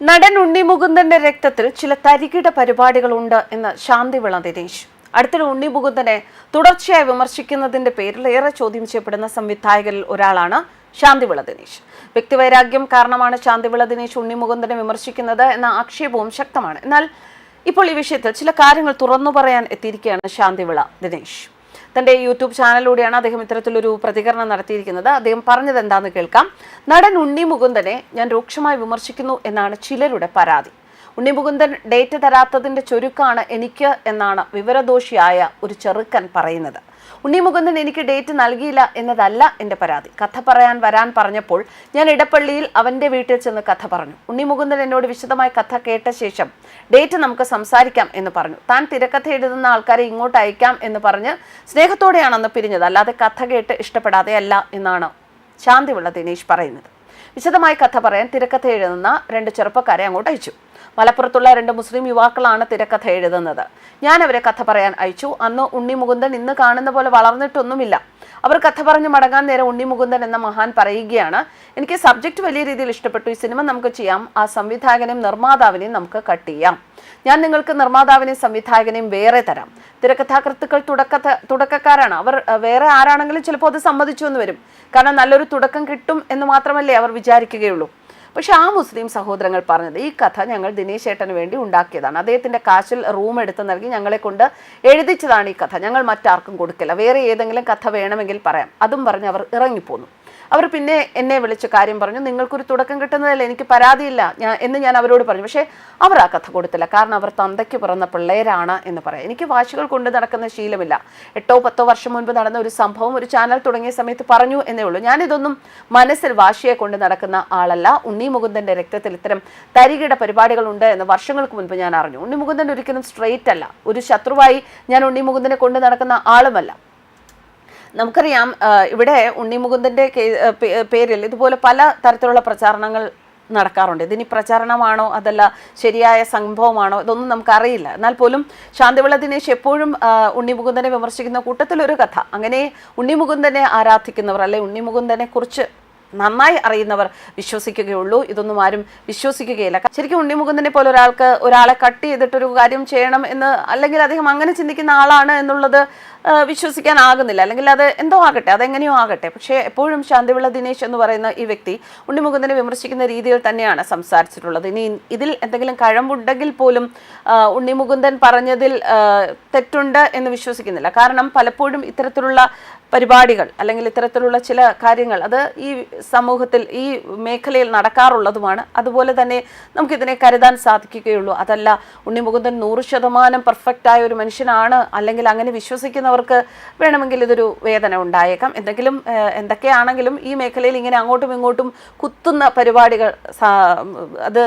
നടൻ ഉണ്ണി മുകുന്ദന്റെ രക്തത്തിൽ ചില തരികിട പരിപാടികളുണ്ട് എന്ന് ശാന്തിവിള ദിനേശ് അടുത്തിടെ ഉണ്ണി മുകുന്ദനെ തുടർച്ചയായി വിമർശിക്കുന്നതിന്റെ പേരിൽ ഏറെ ചോദ്യം ചെയ്യപ്പെടുന്ന സംവിധായകരിൽ ഒരാളാണ് ശാന്തിവിള ദിനേശ് വ്യക്തിവൈരാഗ്യം കാരണമാണ് ശാന്തിവിള ദിനേശ് ഉണ്ണി മുകുന്ദനെ വിമർശിക്കുന്നത് എന്ന ആക്ഷേപവും ശക്തമാണ്. എന്നാൽ ഇപ്പോൾ ഈ വിഷയത്തിൽ ചില കാര്യങ്ങൾ തുറന്നു പറയാൻ എത്തിയിരിക്കുകയാണ് ശാന്തിവിള ദിനേശ് തന്റെ യൂട്യൂബ് ചാനലിലൂടെയാണ് അദ്ദേഹം ഇത്തരത്തിലൊരു പ്രതികരണം നടത്തിയിരിക്കുന്നത്. അദ്ദേഹം പറഞ്ഞത് എന്താണെന്ന് കേൾക്കാം. നടൻ ഉണ്ണി മുകുന്ദനെ ഞാൻ രൂക്ഷമായി വിമർശിക്കുന്നു എന്നാണ് ചിലരുടെ പരാതി. ഉണ്ണി മുകുന്ദൻ ഡേറ്റ് തരാത്തതിന്റെ ചുരുക്കാണ് എനിക്ക് എന്നാണ് വിവരദോഷിയായ ഒരു ചെറുക്കൻ പറയുന്നത്. ഉണ്ണിമുകുന്ദൻ എനിക്ക് ഡേറ്റ് നൽകിയില്ല എന്നതല്ല എന്റെ പരാതി. കഥ പറയാൻ വരാൻ പറഞ്ഞപ്പോൾ ഞാൻ ഇടപ്പള്ളിയിൽ അവന്റെ വീട്ടിൽ ചെന്ന് കഥ പറഞ്ഞു. ഉണ്ണിമുകുന്ദൻ എന്നോട് വിശദമായി കഥ കേട്ട ശേഷം ഡേറ്റ് നമുക്ക് സംസാരിക്കാം എന്ന് പറഞ്ഞു. താൻ തിരക്കഥ എഴുതുന്ന ആൾക്കാരെ ഇങ്ങോട്ട് അയക്കാം എന്ന് പറഞ്ഞ് സ്നേഹത്തോടെയാണെന്ന് പിരിഞ്ഞത്. അല്ലാതെ കഥ കേട്ട് ഇഷ്ടപ്പെടാതെ അല്ല എന്നാണ് ശാന്തിയുള്ള ദിനേശ് പറയുന്നത്. വിശദമായി കഥ പറയാൻ തിരക്കഥ എഴുതുന്ന രണ്ട് ചെറുപ്പക്കാരെ അങ്ങോട്ട് അയച്ചു. മലപ്പുറത്തുള്ള രണ്ട് മുസ്ലിം യുവാക്കളാണ് തിരക്കഥ എഴുതുന്നത്. ഞാൻ അവരെ കഥ പറയാൻ അയച്ചു. അന്ന് ഉണ്ണി മുകുന്ദൻ ഇന്ന് കാണുന്ന പോലെ വളർന്നിട്ടൊന്നുമില്ല. അവർ കഥ പറഞ്ഞ് മടങ്ങാൻ നേരം ഉണ്ണി മുകുന്ദൻ എന്ന മഹാൻ പറയുകയാണ്. എനിക്ക് സബ്ജക്റ്റ് വലിയ രീതിയിൽ ഇഷ്ടപ്പെട്ടു. ഈ സിനിമ നമുക്ക് ചെയ്യാം. ആ സംവിധായകനെയും നിർമ്മാതാവിനെയും നമുക്ക് കട്ട് ചെയ്യാം. ഞാൻ നിങ്ങൾക്ക് നിർമ്മാതാവിനെയും സംവിധായകനെയും വേറെ തരാം. തിരക്കഥാകൃത്തുക്കൾ തുടക്ക തുടക്കക്കാരാണ്. അവർ വേറെ ആരാണെങ്കിലും ചിലപ്പോൾ അത് സമ്മതിച്ചു എന്ന് വരും. കാരണം നല്ലൊരു തുടക്കം കിട്ടും എന്ന് മാത്രമല്ലേ അവർ വിചാരിക്കുകയുള്ളൂ. പക്ഷെ ആ മുസ്ലിം സഹോദരങ്ങൾ പറഞ്ഞത് ഈ കഥ ഞങ്ങൾ ദിനേശ് ഏട്ടന് വേണ്ടി ഉണ്ടാക്കിയതാണ്. അദ്ദേഹത്തിന്റെ കാശിൽ റൂം എടുത്ത് നൽകി ഞങ്ങളെ കൊണ്ട് എഴുതിച്ചതാണ് ഈ കഥ. ഞങ്ങൾ മറ്റാർക്കും കൊടുക്കില്ല. വേറെ ഏതെങ്കിലും കഥ വേണമെങ്കിൽ പറയാം. അതും പറഞ്ഞ് അവർ ഇറങ്ങിപ്പോന്നു. അവർ പിന്നെ എന്നെ വിളിച്ച് കാര്യം പറഞ്ഞു നിങ്ങൾക്കൊരു തുടക്കം കിട്ടുന്നതല്ല എനിക്ക് പരാതിയില്ല ഞാൻ എന്ന് ഞാൻ അവരോട് പറഞ്ഞു. പക്ഷേ അവർ ആ കഥ കൊടുത്തില്ല. കാരണം അവർ തന്തയ്ക്ക് പിറന്ന പിള്ളേരാണ് എന്ന് പറയാം. എനിക്ക് വാശികൾ കൊണ്ട് നടക്കുന്ന ശീലമില്ല. എട്ടോ പത്തോ വർഷം മുൻപ് നടന്ന ഒരു സംഭവം ഒരു ചാനൽ തുടങ്ങിയ സമയത്ത് പറഞ്ഞു എന്നേ ഉള്ളൂ. ഞാനിതൊന്നും മനസ്സിൽ വാശിയെ കൊണ്ട് നടക്കുന്ന ആളല്ല. ഉണ്ണി മുകുന്ദന്റെ രക്തത്തിൽ ഇത്തരം തരികിട പരിപാടികളുണ്ട് എന്ന് വർഷങ്ങൾക്ക് മുൻപ് ഞാൻ അറിഞ്ഞു. ഉണ്ണി മുകുന്ദൻ ഒരിക്കലും സ്ട്രെയിറ്റ് അല്ല. ഒരു ശത്രുവായി ഞാൻ ഉണ്ണി മുകുന്ദനെ കൊണ്ട് നടക്കുന്ന ആളുമല്ല. നമുക്കറിയാം ഇവിടെ ഉണ്ണിമുകുന്ദന്റെ പേരിൽ ഇതുപോലെ പല തരത്തിലുള്ള പ്രചാരണങ്ങൾ നടക്കാറുണ്ട്. ഇതിനി പ്രചാരണമാണോ അതല്ല ശരിയായ സംഭവമാണോ ഇതൊന്നും നമുക്കറിയില്ല. എന്നാൽ പോലും ശാന്തിവിള ദിനേശ് എപ്പോഴും ഉണ്ണിമുകുന്ദനെ വിമർശിക്കുന്ന കൂട്ടത്തിലൊരു കഥ. അങ്ങനെ ഉണ്ണിമുകുന്ദനെ ആരാധിക്കുന്നവർ അല്ലെ ഉണ്ണിമുകുന്ദനെ കുറിച്ച് നന്നായി അറിയുന്നവർ വിശ്വസിക്കുകയുള്ളൂ. ഇതൊന്നും ആരും വിശ്വസിക്കുകയില്ല. ശരിക്കും ഉണ്ണിമുകുന്ദനെ പോലെ ഒരാൾക്ക് ഒരാളെ കട്ട് ചെയ്തിട്ടൊരു കാര്യം ചെയ്യണം എന്ന് അല്ലെങ്കിൽ അദ്ദേഹം അങ്ങനെ ചിന്തിക്കുന്ന ആളാണ് എന്നുള്ളത് വിശ്വസിക്കാനാകുന്നില്ല. അല്ലെങ്കിൽ അത് എന്തോ ആകട്ടെ അതെങ്ങനെയോ ആകട്ടെ. പക്ഷേ എപ്പോഴും ശാന്തിവിള ദിനേശ് എന്ന് പറയുന്ന ഈ വ്യക്തി ഉണ്ണിമുകുന്ദനെ വിമർശിക്കുന്ന രീതിയിൽ തന്നെയാണ് സംസാരിച്ചിട്ടുള്ളത്. ഇനി ഇതിൽ എന്തെങ്കിലും കഴമ്പുണ്ടെങ്കിൽ പോലും ഉണ്ണിമുകുന്ദൻ പറഞ്ഞതിൽ തെറ്റുണ്ട് എന്ന് വിശ്വസിക്കുന്നില്ല. കാരണം പലപ്പോഴും ഇത്തരത്തിലുള്ള പരിപാടികൾ അല്ലെങ്കിൽ ഇത്തരത്തിലുള്ള ചില കാര്യങ്ങൾ അത് ഈ സമൂഹത്തിൽ ഈ മേഖലയിൽ നടക്കാറുള്ളതുമാണ്. അതുപോലെ തന്നെ നമുക്കിതിനെ കരുതാൻ സാധിക്കുകയുള്ളൂ. അതല്ല ഉണ്ണിമുകുന്ദൻ നൂറ് ശതമാനം പെർഫെക്റ്റ് ആയ ഒരു മനുഷ്യനാണ് അല്ലെങ്കിൽ അങ്ങനെ വിശ്വസിക്കുന്നവർക്ക് വേണമെങ്കിൽ ഇതൊരു വേദന ഉണ്ടായേക്കാം. എന്തെങ്കിലും എന്തൊക്കെയാണെങ്കിലും ഈ മേഖലയിൽ ഇങ്ങനെ അങ്ങോട്ടും ഇങ്ങോട്ടും കുത്തുന്ന പരിപാടികൾ അത്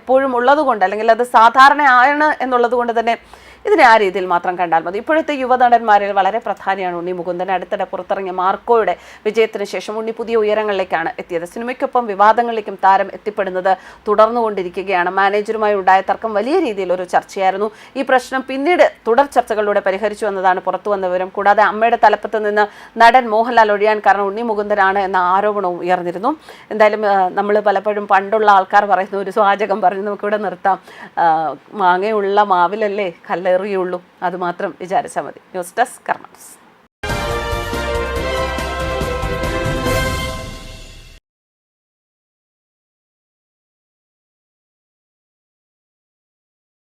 എപ്പോഴും ഉള്ളതുകൊണ്ട് അല്ലെങ്കിൽ അത് സാധാരണയാണ് എന്നുള്ളത് കൊണ്ട് തന്നെ ഇതിനെ ആ രീതിയിൽ മാത്രം കണ്ടാൽ മതി. ഇപ്പോഴത്തെ യുവനടന്മാരിൽ വളരെ പ്രധാനിയാണ് ഉണ്ണി മുകുന്ദൻ. അടുത്തിടെ പുറത്തിറങ്ങിയ മാർക്കോയുടെ വിജയത്തിന് ശേഷം ഉണ്ണി പുതിയ ഉയരങ്ങളിലേക്കാണ് എത്തിയത്. സിനിമയ്ക്കൊപ്പം വിവാദങ്ങളിലേക്കും താരം എത്തിപ്പെടുന്നത് തുടർന്നുകൊണ്ടിരിക്കുകയാണ്. മാനേജറുമായി ഉണ്ടായ തർക്കം വലിയ രീതിയിൽ ഒരു ചർച്ചയായിരുന്നു. ഈ പ്രശ്നം പിന്നീട് തുടർ ചർച്ചകളിലൂടെ പരിഹരിച്ചു എന്നതാണ് പുറത്തു വന്ന വിവരം. കൂടാതെ അമ്മയുടെ തലപ്പത്ത് നിന്ന് നടൻ മോഹൻലാൽ ഒഴിയാൻ കാരണം ഉണ്ണി മുകുന്ദനാണ് എന്ന ആരോപണവും ഉയർന്നിരുന്നു. എന്തായാലും നമ്മൾ പലപ്പോഴും പണ്ടുള്ള ആൾക്കാർ പറയുന്ന ഒരു സ്വാചകം പറഞ്ഞ് നമുക്കിവിടെ നിർത്താം. മാങ്ങയുള്ള മാവിലല്ലേ കല്ലെറിയുള്ളൂ അത് മാത്രം വിചാരിച്ചാൽ മതി. News desk കർണസ്